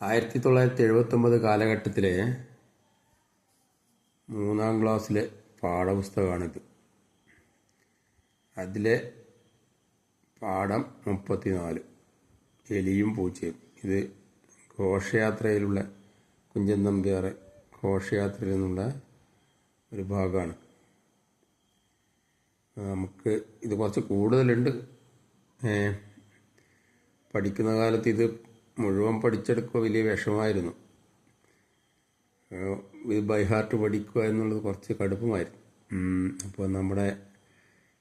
ആയിരത്തി തൊള്ളായിരത്തി എഴുപത്തൊമ്പത് കാലഘട്ടത്തിലെ മൂന്നാം ക്ലാസ്സിലെ പാഠപുസ്തകമാണിത്. അതിലെ പാഠം മുപ്പത്തിനാല്. എലിയും പൂച്ചയും. ഇത് ഘോഷയാത്രയിലുള്ള കുഞ്ചൻ നമ്പ്യാറ് ഘോഷയാത്രയിൽ നിന്നുള്ള ഒരു ഭാഗമാണ്. നമുക്ക് ഇത് കുറച്ച് കൂടുതലുണ്ട്. പഠിക്കുന്ന കാലത്ത് ഇത് മുഴുവൻ പഠിച്ചെടുക്കുക വലിയ വിഷമായിരുന്നു ഇത് ബൈ ഹാർട്ട് പഠിക്കുക എന്നുള്ളത് കുറച്ച് കടുപ്പമായിരുന്നു. അപ്പോൾ നമ്മുടെ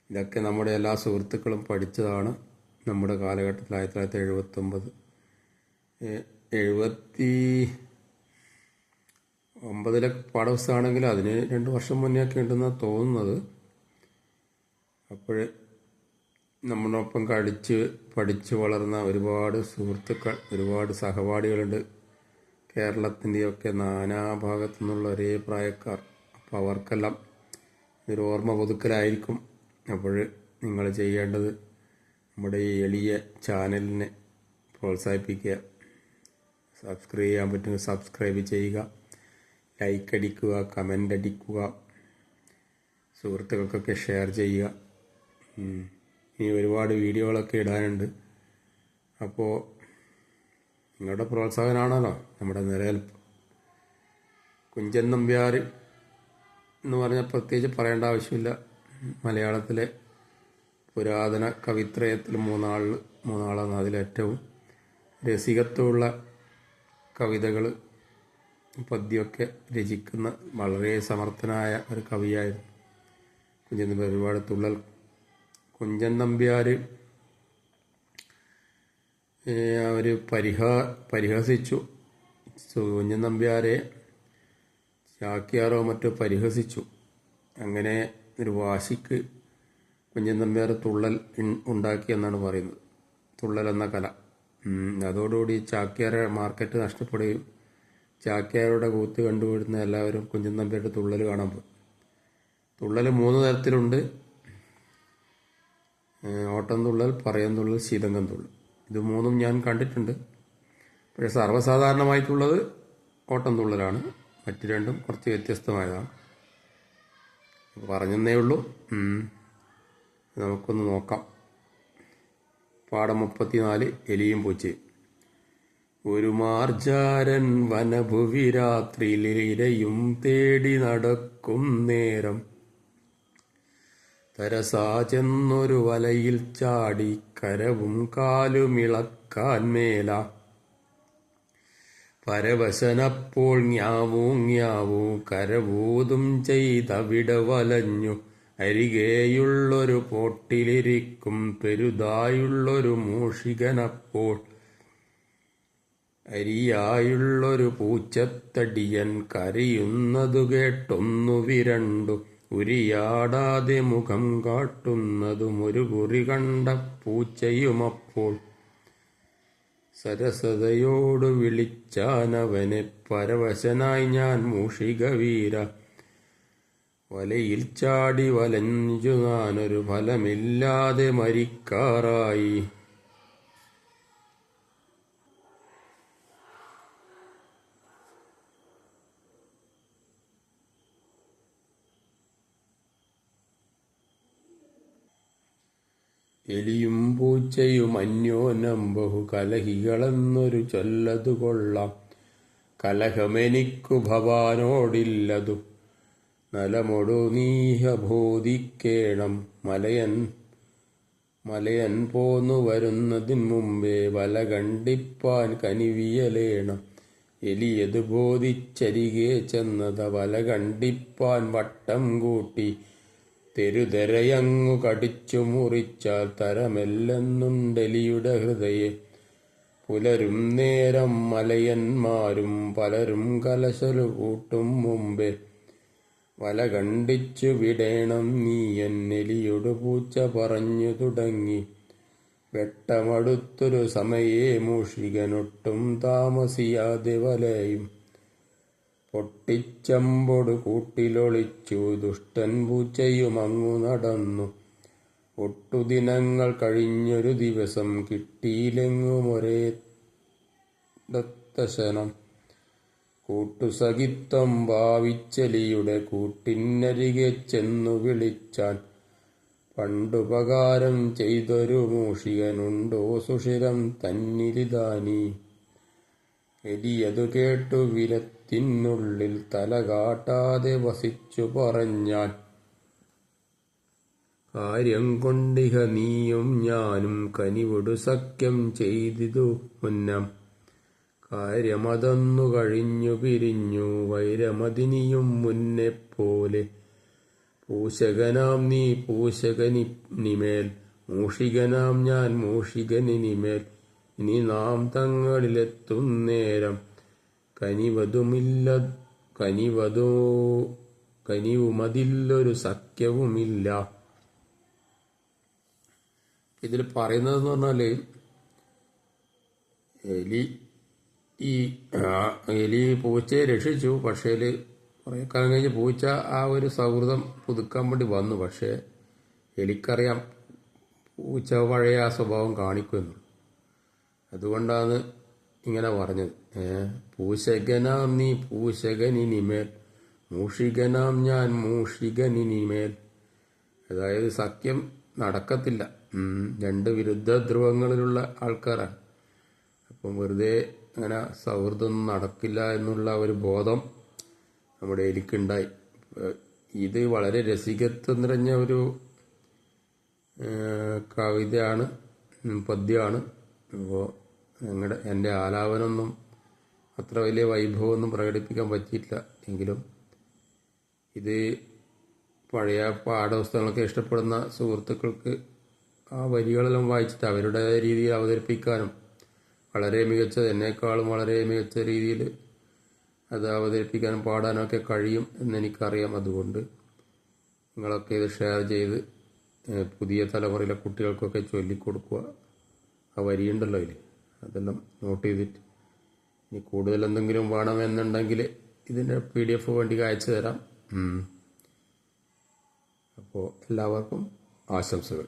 ഇതൊക്കെ നമ്മുടെ എല്ലാ സുഹൃത്തുക്കളും പഠിച്ചതാണ് നമ്മുടെ കാലഘട്ടത്തിൽ ആയിരത്തി തൊള്ളായിരത്തി എഴുപത്തൊമ്പത്. എഴുപത്തി ഒമ്പതിലെ പാഠപുസ്തകമാണെങ്കിൽ അതിന് രണ്ട് വർഷം മുന്നേ ഒക്കെ ഉണ്ടെന്നാണ് തോന്നുന്നത്. അപ്പോൾ നമ്മളൊപ്പം കളിച്ച് പഠിച്ച് വളർന്ന ഒരുപാട് സുഹൃത്തുക്കൾ ഒരുപാട് സഹപാഠികളുണ്ട്. കേരളത്തിന്റെയൊക്കെ നാനാഭാഗത്തു നിന്നുള്ള ഒരേ പ്രായക്കാർ. അപ്പോൾ അവർക്കെല്ലാം ഒരു ഓർമ്മ പുതുക്കലായിരിക്കും. അപ്പോൾ നിങ്ങൾ ചെയ്യേണ്ടത് നമ്മുടെ ഈ എളിയ ചാനലിനെ പ്രോത്സാഹിപ്പിക്കുക. സബ്സ്ക്രൈബ് ചെയ്യാൻ പറ്റുമെങ്കിൽ സബ്സ്ക്രൈബ് ചെയ്യുക. ലൈക്ക് അടിക്കുക കമന്റ് അടിക്കുക. സുഹൃത്തുക്കൾക്കൊക്കെ ഷെയർ ചെയ്യുക. ഇനി ഒരുപാട് വീഡിയോകളൊക്കെ ഇടാനുണ്ട്. അപ്പോൾ നിങ്ങളുടെ പ്രോത്സാഹനമാണല്ലോ നമ്മുടെ നിലനിൽപ്പ് കുഞ്ചൻ നമ്പ്യാർ എന്ന് പറഞ്ഞാൽ പ്രത്യേകിച്ച് പറയേണ്ട ആവശ്യമില്ല. മലയാളത്തിലെ പുരാതന കവിത്രയത്തിൽ മൂന്നാളിൽ മൂന്നാളാണ് അതിലേറ്റവും രസികത്വമുള്ള കവിതകൾ. പദ്യമൊക്കെ രചിക്കുന്ന വളരെ സമർത്ഥനായ ഒരു കവിയായിരുന്നു. നമ്പ്യാർ ഒരുപാട് തുള്ളൽ കുഞ്ചൻ നമ്പ്യാർ അവർ പരിഹ പരിഹസിച്ചു. കുഞ്ഞൻ നമ്പ്യാരെ ചാക്യാറോ മറ്റോ പരിഹസിച്ചു. അങ്ങനെ ഒരു വാശിക്ക് കുഞ്ഞൻ നമ്പ്യാർ തുള്ളൽ ഉണ്ടാക്കി എന്നാണ് പറയുന്നത്. തുള്ളൽ എന്ന കല. അതോടുകൂടി ചാക്യാരെ മാർക്കറ്റ് നഷ്ടപ്പെടുകയും ചാക്യാരുടെ കൂത്ത് കണ്ടുപിടുന്ന എല്ലാവരും കുഞ്ഞൻ നമ്പ്യാരുടെ തുള്ളൽ കാണാൻ പോയി. തുള്ളൽ മൂന്ന് തരത്തിലുണ്ട്. ഓട്ടം തുള്ളൽ പറയം തുള്ളൽ ശീതങ്കം തുള്ളൽ. ഇത് മൂന്നും ഞാൻ കണ്ടിട്ടുണ്ട്. പക്ഷേ സർവസാധാരണമായിട്ടുള്ളത് ഓട്ടം തുള്ളലാണ്. മറ്റു രണ്ടും കുറച്ച് വ്യത്യസ്തമായതാണ്. പറഞ്ഞെന്നേ ഉള്ളൂ. നമുക്കൊന്ന് നോക്കാം. പാഠം മുപ്പത്തിനാല് എലിയും പൂച്ചയും. ഒരു മാർജാരൻ വനഭുവി രാത്രിയിലിരയും തേടി നടക്കും നേരം. തരസാ ചെന്നൊരു വലയിൽ ചാടി കരവും കാലുമിളക്കാൻ മേല. പരവശനപ്പോൾ ഞാവൂ ഞാവൂ കരവൂതും ചെയ്ത വിടവലഞ്ഞു അരികെയുള്ളൊരു പോട്ടിലിരിക്കും പെരുതായുള്ളൊരു മൂഷികനപ്പോൾ. അരിയായുള്ളൊരു പൂച്ചത്തടിയൻ കരയുന്നതു കേട്ടൊന്നു വിരണ്ടു ഉരിയാടാതെ മുഖം കാട്ടുന്നതും ഒരു കുറി കണ്ട പൂച്ചയുമപ്പോൾ സരസതയോട് വിളിച്ചാനവനെ പരവശനായി ഞാൻ മൂഷിക വീര വലയിൽ ചാടി വലഞ്ഞു ഞാനൊരു ഫലമില്ലാതെ മരിക്കാറായി. എലിയും പൂച്ചയും അന്യോനം ബഹു കലഹികളെന്നൊരു ചൊല്ലതു കൊള്ളാം. കലഹമെനിക്കു ഭവാനോടില്ലതു. നലമൊടു നീഹ മലയൻ മലയൻ പോന്നു വരുന്നതിന് മുമ്പേ വല കണ്ടിപ്പാൻ കനിവിയലേണം. എലിയത് ബോധിച്ചരികെ ചെന്നത് വല കണ്ടിപ്പാൻ വട്ടം കൂട്ടി. തെരുതെരയങ്ങു കടിച്ചു മുറിച്ചാൽ തരമെല്ലെന്നുണ്ടെലിയുടെ ഹൃദയെ. പുലരും നേരം മലയന്മാരും പലരും കലശലു കൂട്ടും മുമ്പേ. വല കണ്ടിച്ചു വിടേണം നീ എന്നെലിയോട് പൂച്ച പറഞ്ഞു തുടങ്ങി. വെട്ടമടുത്തൊരു സമയേ മൂഷികനൊട്ടും താമസിയാതെ വലയും പൊട്ടിച്ചമ്പൊടു കൂട്ടിലൊളിച്ചു ദുഷ്ടൻ പൂച്ചയുമങ്ങു നടന്നു. ഒട്ടുദിനങ്ങൾ കഴിഞ്ഞൊരു ദിവസം കിട്ടിയിലെങ്ങും ഒരേ മുക്തശനം കൂട്ടുസഖിത്വം ഭാവിച്ചലിയുടെ കൂട്ടിനരികെ ചെന്നു വിളിച്ചാൻ പണ്ടുപകാരം ചെയ്തൊരു മൂഷികനുണ്ടോ സുഷിരം തന്നിലിതാനി എലിയതു കേട്ടു വിരത്തിനുള്ളിൽ തല കാട്ടാതെ വസിച്ചു പറഞ്ഞാൽ കാര്യം കൊണ്ടിഹ നീയും ഞാനും കനിവൊടു സഖ്യം ചെയ്തിതു മുന്നം. കാര്യമതന്നു കഴിഞ്ഞു പിരിഞ്ഞു വൈരമതിനിയും മുന്നെ പോലെ. പൂശകനാം നീ പൂശകനിനിമേൽ മൂഷികനാം ഞാൻ മൂഷികനിനിമേൽ. ഇനി നാം തങ്ങളിലെത്തും നേരം. കനിവതുമില്ല കനിവതോ കനിവുമതില്ലൊരു സഖ്യവുമില്ല. ഇതിൽ പറയുന്നതെന്ന് പറഞ്ഞാൽ എലി ഈ എലി പൂച്ചയെ രക്ഷിച്ചു പക്ഷേ കുറേ കാലം കഴിഞ്ഞ് പൂച്ച ആ ഒരു സൗഹൃദം പുതുക്കാൻ വേണ്ടി വന്നു. പക്ഷേ എലിക്കറിയാം പൂച്ച പഴയ ആ സ്വഭാവം കാണിക്കുമെന്ന് അതുകൊണ്ടാണ് ഇങ്ങനെ പറഞ്ഞത്. പൂശകനാം നീ പൂശകനിനിമേൽ മൂഷികനാം ഞാൻ മൂഷികനിനിമേൽ. അതായത് സഖ്യം നടക്കത്തില്ല. രണ്ട് വിരുദ്ധ ധ്രുവങ്ങളിലുള്ള ആൾക്കാരാണ്. അപ്പം വെറുതെ അങ്ങനെ സൗഹൃദം നടക്കില്ല എന്നുള്ള ഒരു ബോധം നമ്മുടെ എനിക്കുണ്ടായി. ഇത് വളരെ രസികത്വം നിറഞ്ഞ ഒരു കവിതയാണ് പദ്യമാണ്. അപ്പോൾ ഞങ്ങളുടെ എന്റെ ആലാപനമൊന്നും അത്ര വലിയ വൈഭവമൊന്നും പ്രകടിപ്പിക്കാൻ പറ്റിയിട്ടില്ല. എങ്കിലും ഇത് പഴയ പാഠപുസ്തകങ്ങളൊക്കെ ഇഷ്ടപ്പെടുന്ന സുഹൃത്തുക്കൾക്ക് ആ വരികളെല്ലാം വായിച്ചിട്ട് അവരുടെ രീതിയിൽ അവതരിപ്പിക്കാനും വളരെ മികച്ച എന്നേക്കാളും വളരെ മികച്ച രീതിയിൽ അത് അവതരിപ്പിക്കാനും പാടാനൊക്കെ കഴിയും എന്നെനിക്കറിയാം. അതുകൊണ്ട് നിങ്ങളൊക്കെ ഇത് ഷെയർ ചെയ്ത് പുതിയ തലമുറയിലെ കുട്ടികൾക്കൊക്കെ ചൊല്ലിക്കൊടുക്കുക. ആ വരിയുണ്ടല്ലോ ഇതിൽ അതെല്ലാം നോട്ട് ചെയ്തിട്ട്. ഇനി കൂടുതൽ എന്തെങ്കിലും വേണമെന്നുണ്ടെങ്കിൽ ഇതിന്റെ പി ഡി എഫ് വേണ്ടി അയച്ചു തരാം. അപ്പോൾ എല്ലാവർക്കും ആശംസകൾ.